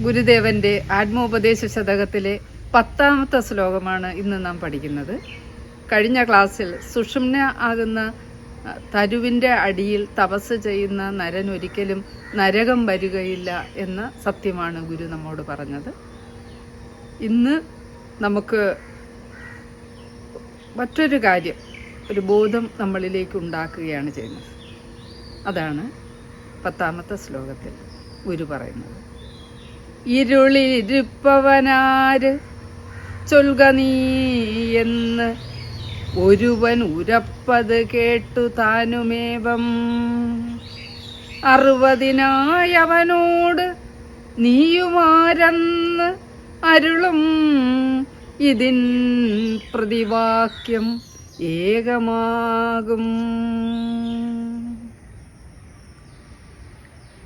ഗുരുദേവന്റെ ആത്മോപദേശ ശതകത്തിലെ പത്താമത്തെ ശ്ലോകമാണ് ഇന്ന് നാം പഠിക്കുന്നത്. കഴിഞ്ഞ ക്ലാസ്സിൽ സുഷുമ്ന ആകുന്ന തരുവിന്റെ അടിയിൽ തപസ് ചെയ്യുന്ന നരൻ ഒരിക്കലും നരകം വരികയില്ല എന്ന സത്യമാണ് ഗുരു നമ്മോട് പറഞ്ഞത്. ഇന്ന് നമുക്ക് മറ്റൊരു കാര്യം ഒരു ബോധം നമ്മളിലേക്ക് ഉണ്ടാക്കുകയാണ് ചെയ്യുന്നത്. അതാണ് പത്താമത്തെ ശ്ലോകത്തിൽ ഗുരു പറയുന്നത്. ഇരുളിരിപ്പവനാര് ചൊൽക നീ എന്ന് ഒരുവൻ ഉരപ്പത് കേട്ടു താനുമേവം. അറുപതിനായവനോട് നീയുമാരെന്ന് അരുളും ഇതിൻ പ്രതിവാക്യം ഏകമാകും.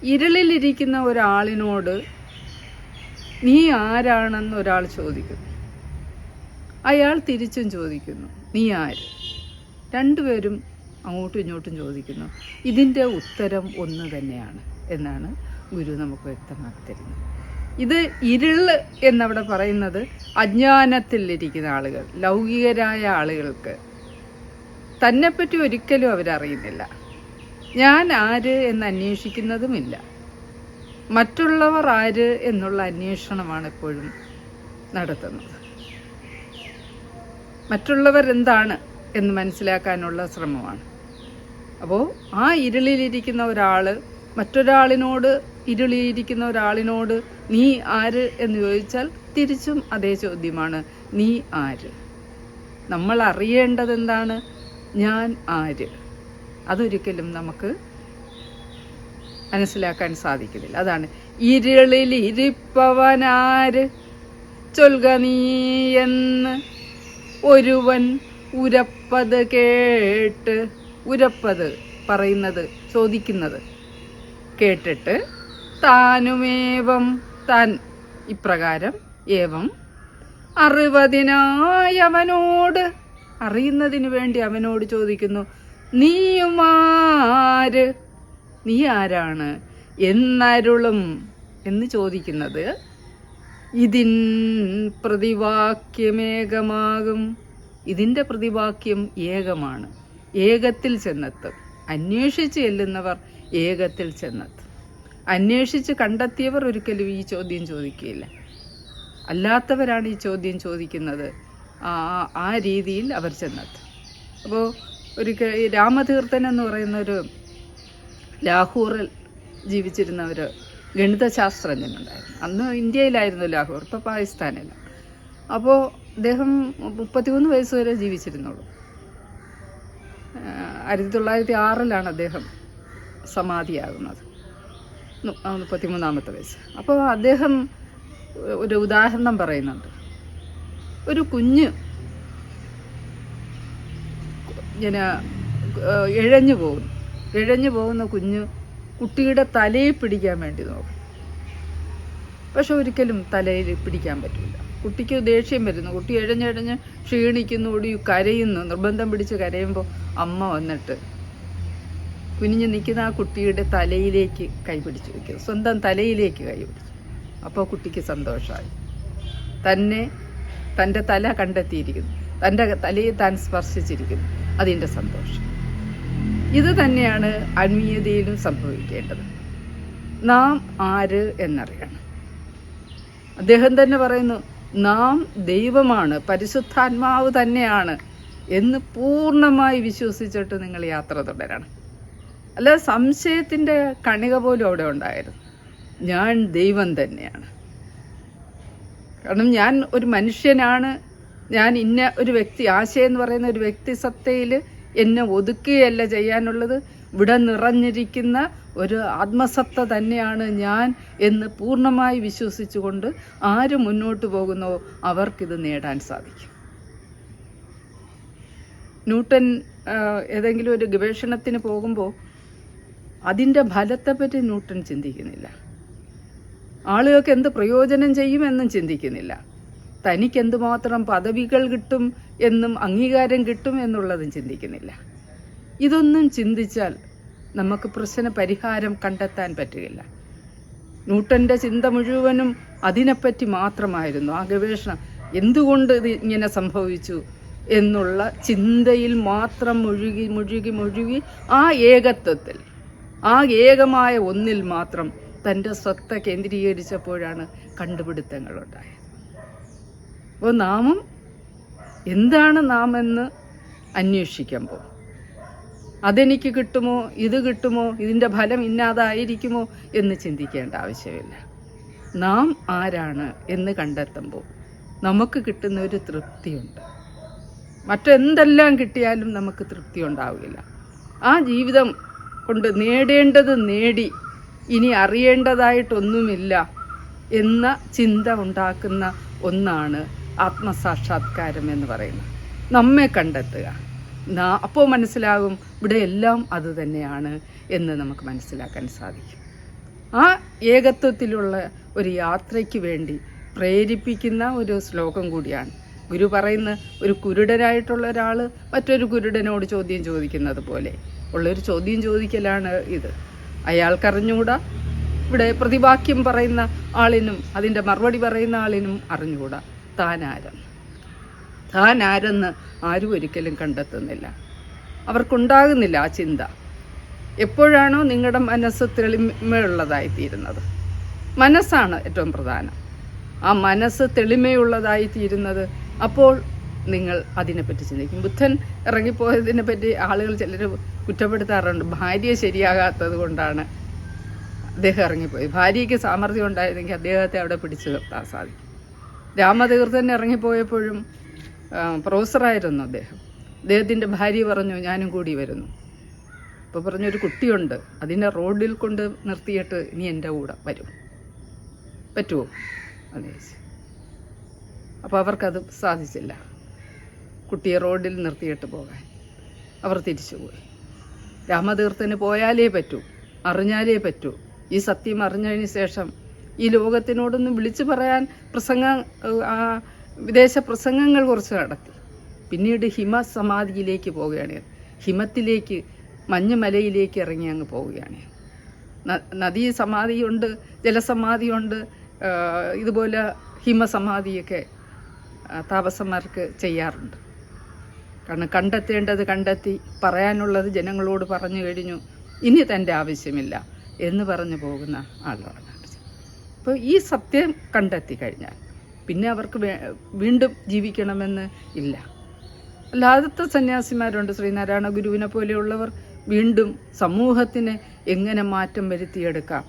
ഇരുളിലിരിക്കുന്ന ഒരാളിനോട് നീ ആരാണെന്ന് ഒരാൾ ചോദിക്കുന്നു അയാൾ തിരിച്ചും ചോദിക്കുന്നു നീ ആര്? രണ്ടുപേരും അങ്ങോട്ടും ഇങ്ങോട്ടും ചോദിക്കുന്നു ഇതിന്റെ ഉത്തരം ഒന്ന് തന്നെയാണ് എന്നാണ് ഗുരു നമുക്ക് വ്യക്തമാക്കി തരുന്നത്. ഇത് ഇരുൾ എന്നവിടെ പറയുന്നത് അജ്ഞാനത്തിലിരിക്കുന്ന ആളുകൾ ലൗകികരായ ആളുകൾക്ക്. തന്നെപ്പറ്റി ഒരിക്കലും അവരറിയുന്നില്ല. ഞാൻ ആര് എന്ന് അന്വേഷിക്കുന്നതുമില്ല. മറ്റുള്ളവർ ആര് എന്നുള്ള അന്വേഷണമാണ് എപ്പോഴും നടത്തുന്നത്. മറ്റുള്ളവർ എന്താണ് എന്ന് മനസ്സിലാക്കാനുള്ള ശ്രമമാണ്. അപ്പോൾ ആ ഇരുളിലിരിക്കുന്ന ഒരാൾ മറ്റൊരാളിനോട് ഇരുളിയിരിക്കുന്ന ഒരാളിനോട് നീ ആര് എന്ന് ചോദിച്ചാൽ തിരിച്ചും അതേ ചോദ്യമാണ് നീ ആര്? നമ്മൾ അറിയേണ്ടത് എന്താണ് ഞാൻ ആര്? അതൊരിക്കലും നമുക്ക് മനസ്സിലാക്കാൻ സാധിക്കുന്നില്ല. അതാണ് ഇരുളിൽ ഇരിപ്പവനാര്? ചൊൽക നീ എന്ന് ഒരുവൻ ഉരപ്പത് കേട്ട് ഉരപ്പത് പറയുന്നത് ചോദിക്കുന്നത് കേട്ടിട്ട് താനുമേവം താൻ ഇപ്രകാരം ഏവം അറിവതിനായവനോട് അറിയുന്നതിന് വേണ്ടി അവനോട് ചോദിക്കുന്നു നീയുമാര് നീ ആരാണ് എന്നരുളും എന്ന് ചോദിക്കുന്നത്. ഇതിൻ പ്രതിവാക്യമേകമാകും. ഇതിന്റെ പ്രതിവാക്യം ഏകമാണ്. ഏകത്തിൽ ചെന്നെത്തും. അന്വേഷിച്ച് ചെല്ലുന്നവർ ഏകത്തിൽ ചെന്നെത്തും. അന്വേഷിച്ച് കണ്ടെത്തിയവർ ഒരിക്കലും ഈ ചോദ്യം ചോദിക്കുകയില്ല. അല്ലാത്തവരാണ് ഈ ചോദ്യം ചോദിക്കുന്നത്. ആ രീതിയിൽ അവർ ചെന്നെത്തും. അപ്പോൾ ഒരു രാമതീർത്ഥൻ എന്ന് പറയുന്ന ഒരു ലാഹോറിൽ ജീവിച്ചിരുന്ന ഒരു ഗണിതശാസ്ത്രജ്ഞനുണ്ടായിരുന്നു. അന്ന് ഇന്ത്യയിലായിരുന്നു ലാഹോർ ഇപ്പോൾ പാകിസ്ഥാനില്ല അപ്പോൾ അദ്ദേഹം മുപ്പത്തിമൂന്ന് വയസ്സ് വരെ ജീവിച്ചിരുന്നുള്ളൂ. ആയിരത്തി തൊള്ളായിരത്തി ആറിലാണ് അദ്ദേഹം സമാധിയാകുന്നത്. മുപ്പത്തിമൂന്നാമത്തെ വയസ്സ്. അപ്പോൾ അദ്ദേഹം ഒരു ഉദാഹരണം പറയുന്നുണ്ട്. ഒരു കുഞ്ഞ് ഇങ്ങനെ ഇഴഞ്ഞു പോകുന്നു. ഇഴഞ്ഞു പോകുന്ന കുഞ്ഞ് കുട്ടിയുടെ തലയിൽ പിടിക്കാൻ വേണ്ടി നോക്കും. പക്ഷെ ഒരിക്കലും തലയിൽ പിടിക്കാൻ പറ്റില്ല. കുട്ടിക്ക് ദേഷ്യം വരുന്നു. കുട്ടി ഇഴഞ്ഞിഴഞ്ഞ് ക്ഷീണിക്കുന്നു ഓടി കരയുന്നു. നിർബന്ധം പിടിച്ച് കരയുമ്പോൾ അമ്മ വന്നിട്ട് കുനിഞ്ഞ് നിൽക്കുന്ന ആ കുട്ടിയുടെ തലയിലേക്ക് കൈ പിടിച്ചു വയ്ക്കും സ്വന്തം തലയിലേക്ക് കൈ പിടിച്ചു. അപ്പോൾ കുട്ടിക്ക് സന്തോഷമായി. തന്നെ തന്റെ തല കണ്ടെത്തിയിരിക്കുന്നു. തന്റെ തലയെ താൻ സ്പർശിച്ചിരിക്കുന്നു. അതിന്റെ സന്തോഷം. ഇത് തന്നെയാണ് ആത്മീയതയിലും സംഭവിക്കേണ്ടത്. നാം ആര് എന്നറിയണം. അദ്ദേഹം തന്നെ പറയുന്നു നാം ദൈവമാണ് പരിശുദ്ധാത്മാവ് തന്നെയാണ് എന്ന് പൂർണമായി വിശ്വസിച്ചിട്ട് നിങ്ങൾ യാത്ര തുടരണം. അല്ല സംശയത്തിന്റെ കണിക പോലും അവിടെ ഉണ്ടായിരുന്നു. ഞാൻ ദൈവം തന്നെയാണ്. കാരണം ഞാൻ ഒരു മനുഷ്യനാണ്. ഞാൻ ഇന്ന ഒരു വ്യക്തി ആശയം എന്ന് പറയുന്ന ഒരു വ്യക്തി സത്തയിൽ എന്നെ ഒതുക്കുകയല്ല ചെയ്യാനുള്ളത്. ഇവിടെ നിറഞ്ഞിരിക്കുന്ന ഒരു ആത്മസത്ത തന്നെയാണ് ഞാൻ എന്ന് പൂർണമായി വിശ്വസിച്ചുകൊണ്ട് ആര് മുന്നോട്ട് പോകുന്നോ അവർക്കിത് നേടാൻ സാധിക്കും. ന്യൂട്ടൻ ഏതെങ്കിലും ഒരു ഗവേഷണത്തിന് പോകുമ്പോൾ അതിന്റെ ഫലത്തെപ്പറ്റി ന്യൂട്ടൻ ചിന്തിക്കുന്നില്ല. ആളുകൾക്ക് എന്ത് പ്രയോജനം ചെയ്യുമെന്നും ചിന്തിക്കുന്നില്ല. തനിക്ക് എന്തുമാത്രം പദവികൾ കിട്ടും എന്നും അംഗീകാരം കിട്ടും എന്നുള്ളതും ചിന്തിക്കുന്നില്ല. ഇതൊന്നും ചിന്തിച്ചാൽ നമുക്ക് പ്രശ്ന പരിഹാരം കണ്ടെത്താൻ പറ്റുകയില്ല. ന്യൂട്ടന്റെ ചിന്ത മുഴുവനും അതിനെപ്പറ്റി മാത്രമായിരുന്നു. ആ ഗവേഷണം എന്തുകൊണ്ട് ഇത് ഇങ്ങനെ സംഭവിച്ചു എന്നുള്ള ചിന്തയിൽ മാത്രം മുഴുകി മുഴുകി മുഴുകി ആ ഏകത്വത്തിൽ ആ ഏകമായ ഒന്നിൽ മാത്രം തന്റെ സ്വത്ത കേന്ദ്രീകരിച്ചപ്പോഴാണ് കണ്ടുപിടുത്തങ്ങളുണ്ടായത് അപ്പോൾ നാമും എന്താണ് നാം എന്ന് അന്വേഷിക്കുമ്പോൾ. അതെനിക്ക് കിട്ടുമോ? ഇത് കിട്ടുമോ? ഇതിന്റെ ഫലം ഇന്നാതായിരിക്കുമോ എന്ന് ചിന്തിക്കേണ്ട ആവശ്യമില്ല. നാം ആരാണ് എന്ന് കണ്ടെത്തുമ്പോൾ നമുക്ക് കിട്ടുന്ന ഒരു തൃപ്തിയുണ്ട്. മറ്റെന്തെല്ലാം കിട്ടിയാലും നമുക്ക് തൃപ്തി ഉണ്ടാവില്ല. ആ ജീവിതം കൊണ്ട് നേടേണ്ടത് നേടി ഇനി അറിയേണ്ടതായിട്ടൊന്നുമില്ല എന്ന ചിന്ത ഉണ്ടാക്കുന്ന ഒന്നാണ് ആത്മസാക്ഷാത്കാരം എന്ന് പറയുന്നത് നമ്മെ കണ്ടെത്തുക. അപ്പോൾ മനസ്സിലാകും ഇവിടെ എല്ലാം അത് തന്നെയാണ് എന്ന് നമുക്ക് മനസ്സിലാക്കാൻ സാധിക്കും. ആ ഏകത്വത്തിലുള്ള ഒരു യാത്രയ്ക്ക് വേണ്ടി പ്രേരിപ്പിക്കുന്ന ഒരു ശ്ലോകം കൂടിയാണ്. ഗുരു പറയുന്ന ഒരു കുരുടനായിട്ടുള്ള ഒരാൾ മറ്റൊരു കുരുടനോട് ചോദ്യം ചോദിക്കുന്നത് പോലെ. ഉള്ളൊരു ചോദ്യം ചോദിക്കലാണ് ഇത്. അയാൾക്കറിഞ്ഞുകൂടാ? ഇവിടെ പ്രതിവാക്യം പറയുന്ന ആളിനും അതിന്റെ മറുപടി പറയുന്ന ആളിനും അറിഞ്ഞുകൂടാ? താനാരം താൻ ആരെന്ന് ആരും ഒരിക്കലും കണ്ടെത്തുന്നില്ല. അവർക്കുണ്ടാകുന്നില്ല ആ ചിന്ത. എപ്പോഴാണോ നിങ്ങളുടെ മനസ്സ് തെളിമയുള്ളതായിത്തീരുന്നത്. മനസ്സാണ് ഏറ്റവും പ്രധാനം. ആ മനസ്സ് തെളിമയുള്ളതായിത്തീരുന്നത് അപ്പോൾ നിങ്ങൾ അതിനെപ്പറ്റി ചിന്തിക്കും. ബുദ്ധൻ ഇറങ്ങിപ്പോയതിനെ പറ്റി ആളുകൾ ചിലർ കുറ്റപ്പെടുത്താറുണ്ട്. ഭാര്യ ശരിയാകാത്തത് കൊണ്ടാണ് അദ്ദേഹം ഇറങ്ങിപ്പോയി ഭാര്യയ്ക്ക് സാമർഥ്യം ഉണ്ടായിരുന്നെങ്കിൽ അദ്ദേഹത്തെ അവിടെ പിടിച്ചു നിർത്താൻ സാധിക്കും. രാമതീർത്ഥൻ ഇറങ്ങിപ്പോയപ്പോഴും പ്രൊഫസറായിരുന്നു അദ്ദേഹം. അദ്ദേഹത്തിന്റെ ഭാര്യ പറഞ്ഞു ഞാനും കൂടി വരുന്നു. അപ്പോൾ പറഞ്ഞൊരു കുട്ടിയുണ്ട്. അതിനെ റോഡിൽ കൊണ്ട് നിർത്തിയിട്ട് നീ എന്റെ കൂടെ വരും. പറ്റുമോ അതെ. അപ്പോൾ അവർക്കത് സാധിച്ചില്ല. കുട്ടിയെ റോഡിൽ നിർത്തിയിട്ട് പോകാൻ. അവർ തിരിച്ചുപോയി രാമതീർത്ഥന് പോയാലേ പറ്റൂ. അറിഞ്ഞാലേ പറ്റൂ. ഈ സത്യം അറിഞ്ഞതിന് ശേഷം ഈ ലോകത്തിനോടൊന്ന് വിളിച്ചു പറയാൻ പ്രസംഗ വിദേശ പ്രസംഗങ്ങൾ കുറച്ച് നടത്തി. പിന്നീട് ഹിമ സമാധിയിലേക്ക് പോവുകയാണ് ഹിമത്തിലേക്ക് മഞ്ഞുമലയിലേക്ക് ഇറങ്ങി അങ്ങ് പോവുകയാണ് നദീ സമാധിയുണ്ട് ജലസമാധിയുണ്ട് ഇതുപോലെ ഹിമസമാധിയൊക്കെ താപസന്മാർക്ക് ചെയ്യാറുണ്ട്. കാരണം കണ്ടെത്തേണ്ടത് കണ്ടെത്തി പറയാനുള്ളത് ജനങ്ങളോട് പറഞ്ഞു കഴിഞ്ഞു ഇനി തന്റെ ആവശ്യമില്ല എന്ന് പറഞ്ഞു പോകുന്ന ആളാണ് അപ്പോൾ ഈ സത്യം കണ്ടെത്തി കഴിഞ്ഞാൽ പിന്നെ അവർക്ക് വീണ്ടും ജീവിക്കണമെന്ന് ഇല്ല. അല്ലാത്ത സന്യാസിമാരുണ്ട്. ശ്രീനാരായണ ഗുരുവിനെ പോലെയുള്ളവർ വീണ്ടും സമൂഹത്തിന് എങ്ങനെ മാറ്റം വരുത്തിയെടുക്കാം?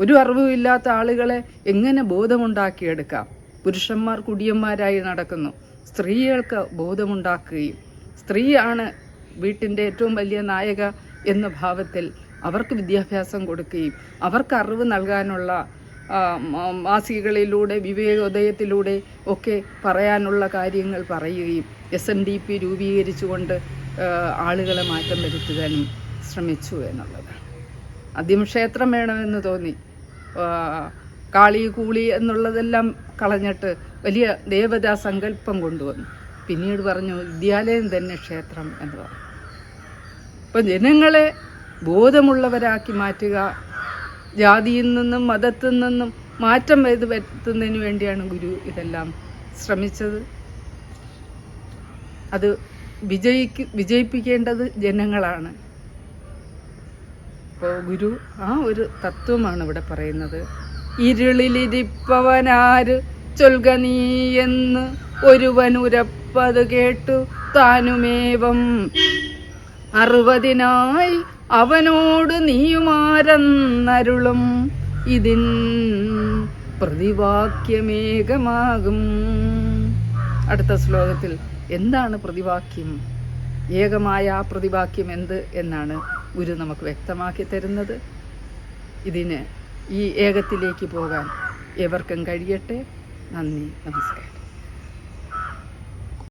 ഒരു അറിവുമില്ലാത്ത ആളുകളെ എങ്ങനെ ബോധമുണ്ടാക്കിയെടുക്കാം? പുരുഷന്മാർ കുടിയന്മാരായി നടക്കുന്നു. സ്ത്രീകൾക്ക് ബോധമുണ്ടാക്കുകയും സ്ത്രീയാണ് വീട്ടിന്റെ ഏറ്റവും വലിയ നായക എന്ന ഭാവത്തിൽ അവർക്ക് വിദ്യാഭ്യാസം കൊടുക്കുകയും അവർക്ക് അറിവ് നൽകാനുള്ള മാസികകളിലൂടെ വിവേകോദയത്തിലൂടെ ഒക്കെ പറയാനുള്ള കാര്യങ്ങൾ പറയുകയും എസ് എൻ ഡി പി രൂപീകരിച്ചുകൊണ്ട് ആളുകളെ മാറ്റം വരുത്തുവാനും ശ്രമിച്ചു എന്നുള്ളതാണ് ആദ്യം ക്ഷേത്രം വേണമെന്ന് തോന്നി. കാളി കൂളി എന്നുള്ളതെല്ലാം കളഞ്ഞിട്ട് വലിയ ദേവതാ സങ്കല്പം കൊണ്ടുവന്നു. പിന്നീട് പറഞ്ഞു വിദ്യാലയം തന്നെ ക്ഷേത്രം എന്ന് പറഞ്ഞു. അപ്പം ജനങ്ങളെ ബോധമുള്ളവരാക്കി മാറ്റുക ജാതിയിൽ നിന്നും മതത്തിൽ നിന്നും മാറ്റം വരുത് വരുത്തുന്നതിന് വേണ്ടിയാണ് ഗുരു ഇതെല്ലാം ശ്രമിച്ചത്. അത് വിജയിക്ക് വിജയിപ്പിക്കേണ്ടത് ജനങ്ങളാണ്. അപ്പോൾ ഗുരു ആ ഒരു തത്വമാണ് ഇവിടെ പറയുന്നത്. ഇരുളിലിരിപ്പവനാര് ചൊൽക നീ എന്ന് ഒരുവനുരപ്പത് കേട്ടു താനുമേവം. അറുപതിനായി അവനോട് നീയുമാരെന്നരുളും. ഇതിൻ പ്രതിവാക്യമേകമാകും. അടുത്ത ശ്ലോകത്തിൽ എന്താണ് പ്രതിവാക്യം? ഏകമായ ആ പ്രതിവാക്യം എന്ത് എന്നാണ് ഗുരു നമുക്ക് വ്യക്തമാക്കി തരുന്നത്. ഇതിന് ഈ ഏകത്തിലേക്ക് പോകാൻ എവർക്കും കഴിയട്ടെ. നന്ദി നമസ്കാരം.